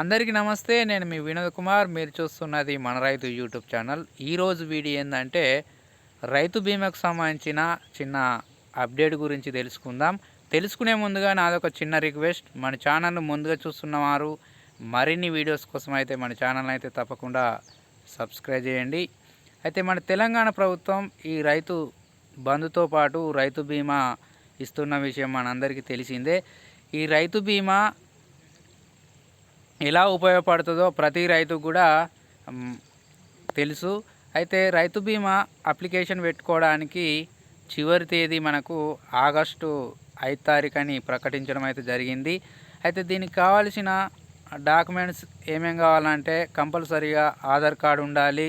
అందరికీ నమస్తే నేను మీ వినోద్ కుమార్. మీరు చూస్తున్నది మన రైతు యూట్యూబ్ ఛానల్. ఈరోజు వీడియో ఏంటంటే రైతు బీమాకు సంబంధించిన చిన్న అప్డేట్ గురించి తెలుసుకుందాం. తెలుసుకునే ముందుగా నాదొక చిన్న రిక్వెస్ట్. మన ఛానల్ను ముందుగా చూస్తున్నవారు మరిన్ని వీడియోస్ కోసం అయితే మన ఛానల్ అయితే తప్పకుండా సబ్స్క్రైబ్ చేయండి. అయితే మన తెలంగాణ ప్రభుత్వం ఈ రైతు బంధుతో పాటు రైతు బీమా ఇస్తున్న విషయం మనందరికీ తెలిసిందే. ఈ రైతు బీమా ఎలా ఉపయోగపడుతుందో ప్రతి రైతుకు కూడా తెలుసు. అయితే రైతు బీమా అప్లికేషన్ పెట్టుకోవడానికి చివరి తేదీ మనకు ఆగస్టు ఐదు తారీఖు అని ప్రకటించడం అయితే జరిగింది. అయితే దీనికి కావాల్సిన డాక్యుమెంట్స్ ఏమేం కావాలంటే కంపల్సరీగా ఆధార్ కార్డు ఉండాలి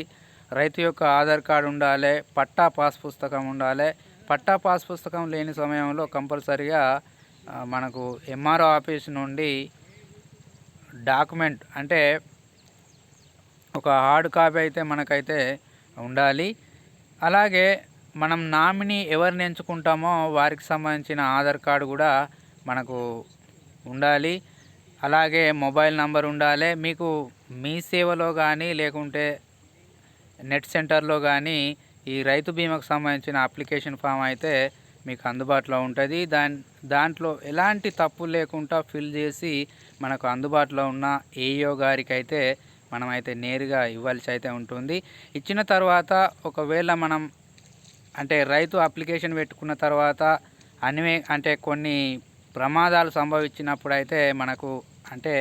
రైతు యొక్క ఆధార్ కార్డు ఉండాలి పట్టా పాస్ పుస్తకం ఉండాలి. పట్టా పాస్ పుస్తకం లేని సమయంలో కంపల్సరీగా మనకు ఎంఆర్ఓ ఆఫీస్ నుండి డాక్యుమెంట్ అంటే ఒక హార్డ్ కాపీ అయితే మనకైతే ఉండాలి. అలాగే మనం నామినీ ఎవరిని ఎంచుకుంటామో వారికి సంబంధించిన ఆధార్ కార్డు కూడా మనకు ఉండాలి. అలాగే మొబైల్ నంబర్ ఉండాలి. మీకు మీ సేవలో కానీ లేకుంటే నెట్ సెంటర్లో కానీ ఈ రైతు బీమాకు సంబంధించిన అప్లికేషన్ ఫామ్ అయితే మీకు అందుబాటులో ఉంటుంది. దాని దాంట్లో ఎలాంటి తప్పు లేకుండా ఫిల్ చేసి మనకు అందుబాటులో ఉన్న ఏయో గారికి అయితే మనమైతే నేరుగా ఇవ్వాల్సి అయితే ఉంటుంది. ఇచ్చిన తర్వాత ఒకవేళ మనం అంటే రైతు అప్లికేషన్ పెట్టుకున్న తర్వాత అనివే అంటే కొన్ని ప్రమాదాలు సంభవించినప్పుడు అయితే మనకు అంటే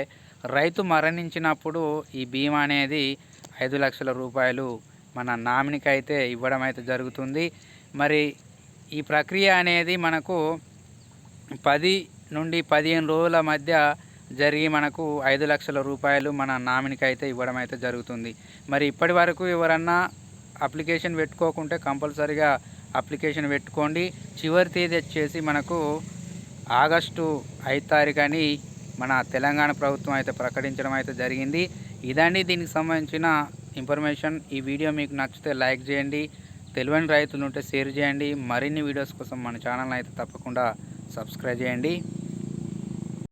రైతు మరణించినప్పుడు ఈ బీమా అనేది ఐదు లక్షల రూపాయలు మన నామినికి అయితే ఇవ్వడం అయితే జరుగుతుంది. మరి ఈ ప్రక్రియ అనేది మనకు పది నుండి పదిహేను రోజుల మధ్య జరిగి మనకు ఐదు లక్షల రూపాయలు మన నామినికి అయితే ఇవ్వడం అయితే జరుగుతుంది. మరి ఇప్పటి వరకు ఎవరన్నా అప్లికేషన్ పెట్టుకోకుంటే కంపల్సరీగా అప్లికేషన్ పెట్టుకోండి. చివరి తేదీ వచ్చేసి మనకు ఆగస్టు ఐదు తారీఖు అని మన తెలంగాణ ప్రభుత్వం అయితే ప్రకటించడం అయితే జరిగింది. ఇదండి దీనికి సంబంధించిన ఇన్ఫర్మేషన్. ఈ వీడియో మీకు నచ్చితే లైక్ చేయండి. తెలియని రైతులు ఉంటే షేర్ చేయండి. మరిన్ని వీడియోస్ కోసం మన ఛానల్ అయితే తప్పకుండా సబ్స్క్రైబ్ చేయండి.